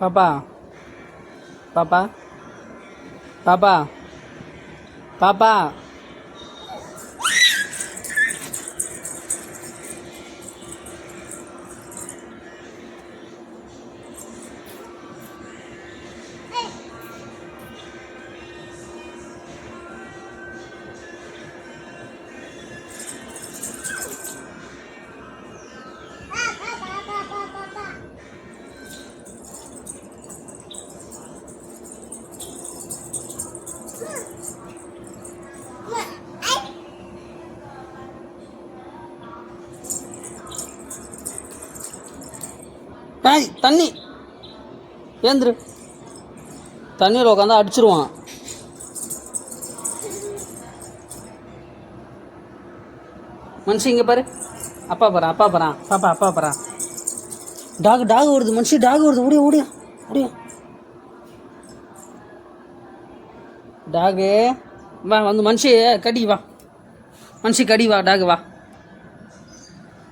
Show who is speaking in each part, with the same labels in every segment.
Speaker 1: பாப்பா பாப்பா பாப்பா பாப்பா ஏய் தண்ணி. ஏந்திரு. தண்ணியில் உட்காந்தா அடிச்சிருவான். மனுஷன் இங்கே பாரு. அப்பா போகிறான் அப்பா போகிறான் பாப்பா அப்பா போகிறான் டாக் டாக் வருது மனுஷி டாக் வருது. ஓடியா ஓடியா ஓடியா. டாகு வா வந்து மனுஷி கடி வா. மனுஷி கடி வா டாகு வா.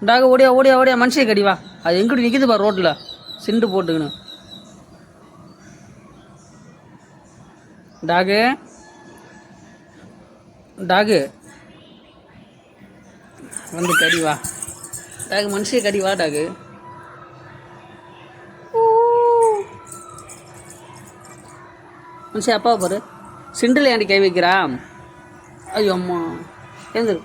Speaker 1: டாகு ஓடியா ஓடியா ஓடியா மனுஷியை கடி வா. அது எங்கிட்டு நிற்கிது பா ரோட்டில் சிண்டு போட்டுக்கணும். டாகு. டாகு. வந்து கடி வா. டாகு மனுஷன் கடி வா டாகு. மனுஷன் அப்பாவை பாரு. சிண்டில் ஏன்டி கை வைக்கிறா? ஐயோ அம்மா. எழுந்துரு.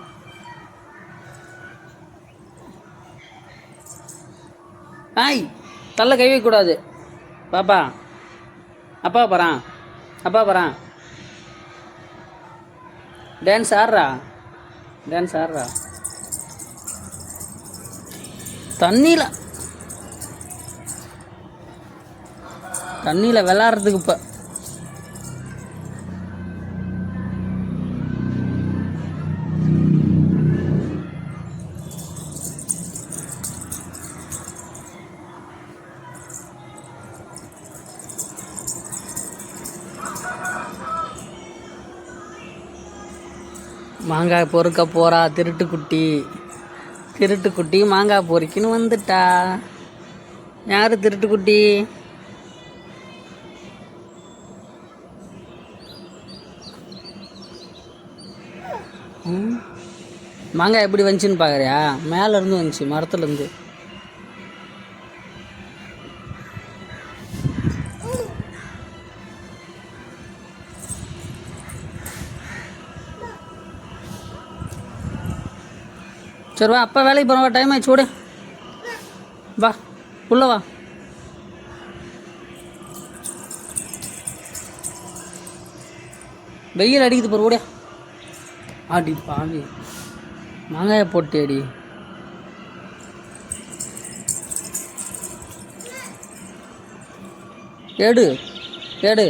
Speaker 1: ஆய். தள்ள கை வைக்கக்கூடாது. பாப்பா அப்பா போகிறான் அப்பா போகிறான் டான்ஸ் ஆடுறா டான்ஸ் ஆடுறா. தண்ணியில் தண்ணியில் விளாட்றதுக்கு இப்போ மாங்காய் பொறுக்க போகிறா திருட்டுக்குட்டி. திருட்டுக்குட்டி மாங்காய் பொறுக்கின்னு வந்துட்டா. யார் திருட்டுக்குட்டி? மாங்காய் எப்படி வந்துச்சுன்னு பார்க்குறியா மேலேருந்து வந்துச்சு மரத்துலேருந்து சரி வா அப்பா வேலைக்கு போகிறோம் டைம் ஆயிடுச்சு ஓடு. வா உள்ள வா. வெயில் அடிக்குது பாரு ஓடியா அடி பாவி. மாங்காயை போட்டு அடி எடு எடு